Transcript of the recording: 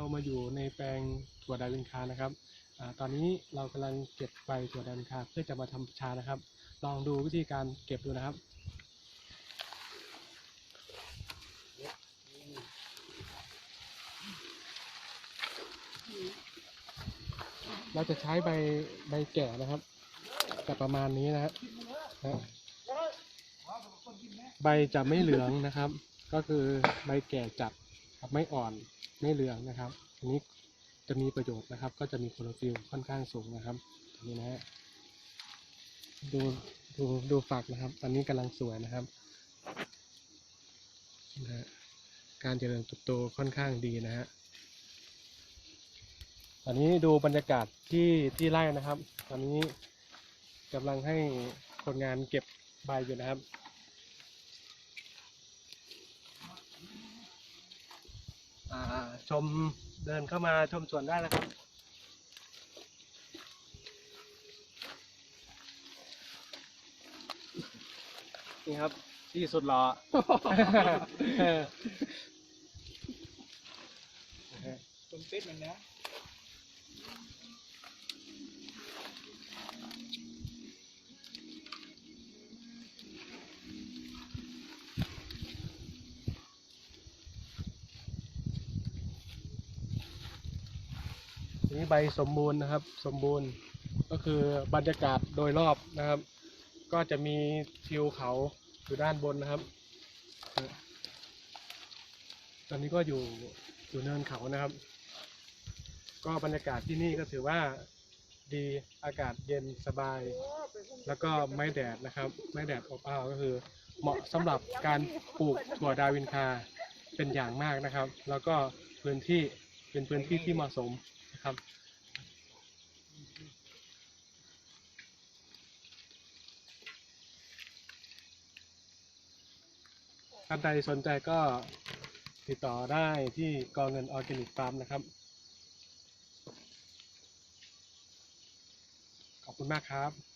เรามาอยู่ในแปลงถั่วดาวินคานะครับอตอนนี้เรากำลังเก็บใบถั่วดาวินคาเพื่อจะมาทำชานะครับ ลองดูวิธีการเก็บดูนะครับเราจะใช้ใบใบแก่นะครับจะประมาณนี้นะฮะนะใบจะไม่เหลืองนะครับ ก็คือใบแก่จัด ครับไม่อ่อนไม่เหลืองนะครับอันนี้จะมีประโยชน์นะครับ ก็จะมีโคลอฟิลค่อนข้างสูงนะครับอันนี้นะฮะดูดูดูฝักนะครับ ตอนนี้กำลังสวยนะครับนะฮะการเจริญเติบโตค่อนข้างดีนะฮะตอนนี้ดูบรรยากาศที่ที่ไร่นะครับ ตอนนี้กำลังให้คนงานเก็บใบอยู่นะครับ อ่า ชมเดินเข้ามาชมสวนได้นะครับ นี่ครับที่สุดหล่อต้นเป็ดมันนะ นี่ใบสมบูรณ์นะครับ สมบูรณ์ก็คือบรรยากาศโดยรอบนะครับ ก็จะมีทิวเขาอยู่ด้านบนนะครับ ตอนนี้ก็อยู่อยู่เนินเขานะครับ ก็บรรยากาศที่นี่ก็ถือว่าดีอากาศเย็นสบาย แล้วก็ไม่แดดนะครับ ไม่แดดอบอ้าวก็คือ เหมาะสำหรับการปลูกถั่วดาวินคาเป็นอย่างมากนะครับ แล้วก็พื้นที่เป็นพื้นที่ที่เหมาะสม ครับ ท่านใดสนใจก็ติดต่อได้ที่กองเงินออร์แกนิกฟาร์มนะครับ ขอบคุณมากครับ